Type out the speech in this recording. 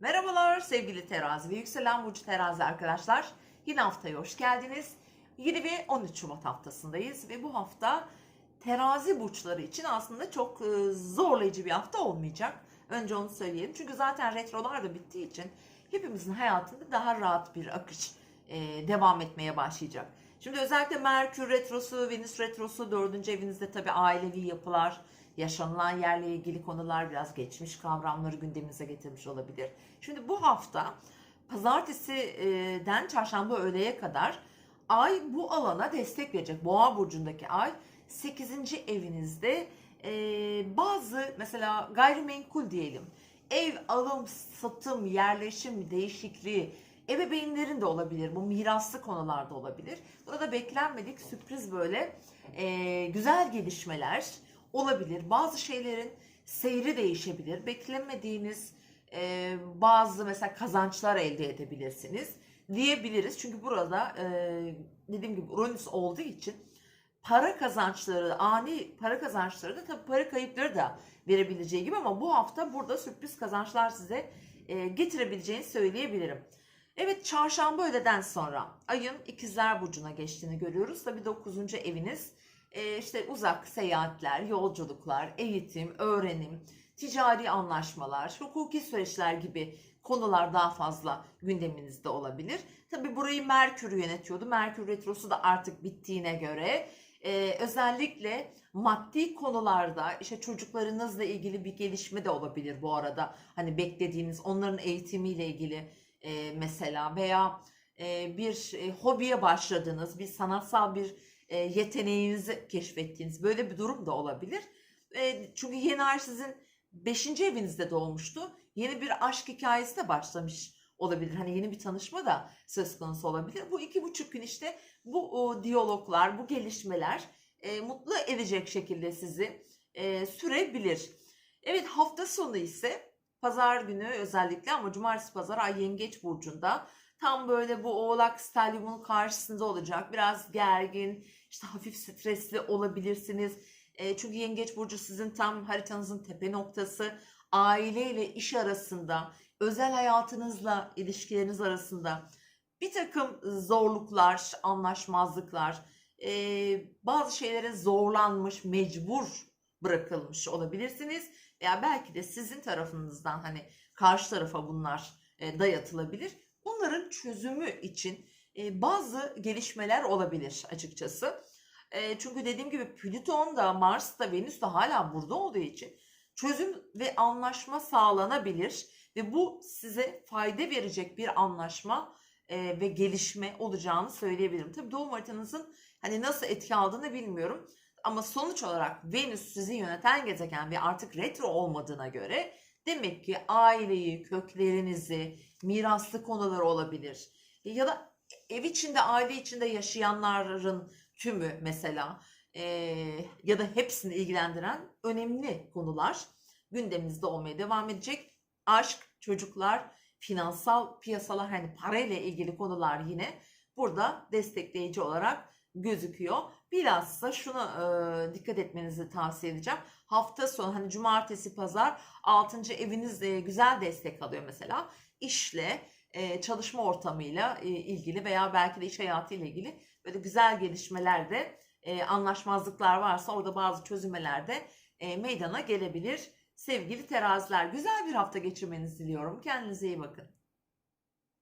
Merhabalar sevgili terazi ve yükselen burcu terazi arkadaşlar. Yine haftaya hoş geldiniz. 20 ve 13 Şubat haftasındayız ve bu hafta terazi burçları için aslında çok e, zorlayıcı bir hafta olmayacak. Önce onu söyleyelim. Çünkü zaten retrolar da bittiği için hepimizin hayatında daha rahat bir akış e, devam etmeye başlayacak. Şimdi özellikle Merkür retrosu, Venüs retrosu, dördüncü evinizde tabii ailevi yapılar, yaşanılan yerle ilgili konular biraz geçmiş kavramları gündemimize getirmiş olabilir. Şimdi bu hafta pazartesiden çarşamba öğleye kadar ay bu alana destek verecek. Boğa burcundaki ay 8. evinizde e, bazı mesela gayrimenkul diyelim ev alım satım yerleşim değişikliği ebeveynlerin de olabilir bu miraslı konularda olabilir burada beklenmedik sürpriz böyle e, güzel gelişmeler olabilir bazı şeylerin seyri değişebilir beklemediğiniz e, bazı mesela kazançlar elde edebilirsiniz diyebiliriz çünkü burada e, dediğim gibi Uranüs olduğu için para kazançları, ani para kazançları da tabii para kayıpları da verebileceği gibi ama bu hafta burada sürpriz kazançlar size e, getirebileceğini söyleyebilirim. Evet çarşamba öğleden sonra ayın ikizler burcuna geçtiğini görüyoruz. Tabii 9. eviniz e, işte uzak seyahatler, yolculuklar, eğitim, öğrenim, ticari anlaşmalar, hukuki süreçler gibi konular daha fazla gündeminizde olabilir. Tabii burayı Merkür yönetiyordu. Merkür retrosu da artık bittiğine göre e, özellikle maddi konularda işte çocuklarınızla ilgili bir gelişme de olabilir bu arada. Hani beklediğiniz onların eğitimiyle ilgili e, mesela veya e, bir e, hobiye başladığınız, bir sanatsal bir e, yeteneğinizi keşfettiğiniz böyle bir durum da olabilir. E, çünkü yeni ay sizin 5. evinizde doğmuştu. Yeni bir aşk hikayesi de başlamış olabilir. Hani yeni bir tanışma da söz konusu olabilir. Bu iki buçuk gün işte bu o, diyaloglar, bu gelişmeler e, mutlu edecek şekilde sizi e, sürebilir. Evet hafta sonu ise pazar günü özellikle ama cumartesi pazar ay yengeç burcunda tam böyle bu oğlak stelyumun karşısında olacak. Biraz gergin, işte hafif stresli olabilirsiniz. E, çünkü yengeç burcu sizin tam haritanızın tepe noktası. Aile ile iş arasında, özel hayatınızla ilişkileriniz arasında bir takım zorluklar, anlaşmazlıklar, e, bazı şeylere zorlanmış, mecbur bırakılmış olabilirsiniz. Veya belki de sizin tarafınızdan hani karşı tarafa bunlar e, dayatılabilir. Bunların çözümü için e, bazı gelişmeler olabilir açıkçası. E, çünkü dediğim gibi Plüton da Mars da Venüs de hala burada olduğu için çözüm ve anlaşma sağlanabilir ve bu size fayda verecek bir anlaşma e, ve gelişme olacağını söyleyebilirim. Tabii doğum haritanızın hani nasıl etki aldığını bilmiyorum. Ama sonuç olarak Venüs sizi yöneten gezegen ve artık retro olmadığına göre demek ki aileyi, köklerinizi, miraslı konular olabilir. Ya da ev içinde, aile içinde yaşayanların tümü mesela e, ya da hepsini ilgilendiren önemli konular gündeminizde olmaya devam edecek. Aşk, çocuklar, finansal piyasalar hani parayla ilgili konular yine burada destekleyici olarak gözüküyor. Bilhassa şuna e, dikkat etmenizi tavsiye edeceğim. Hafta sonu hani cumartesi pazar 6. eviniz e, güzel destek alıyor mesela. İşle, e, çalışma ortamıyla e, ilgili veya belki de iş hayatıyla ilgili böyle güzel gelişmelerde e, anlaşmazlıklar varsa orada bazı çözümler de e, meydana gelebilir. Sevgili teraziler güzel bir hafta geçirmenizi diliyorum. Kendinize iyi bakın.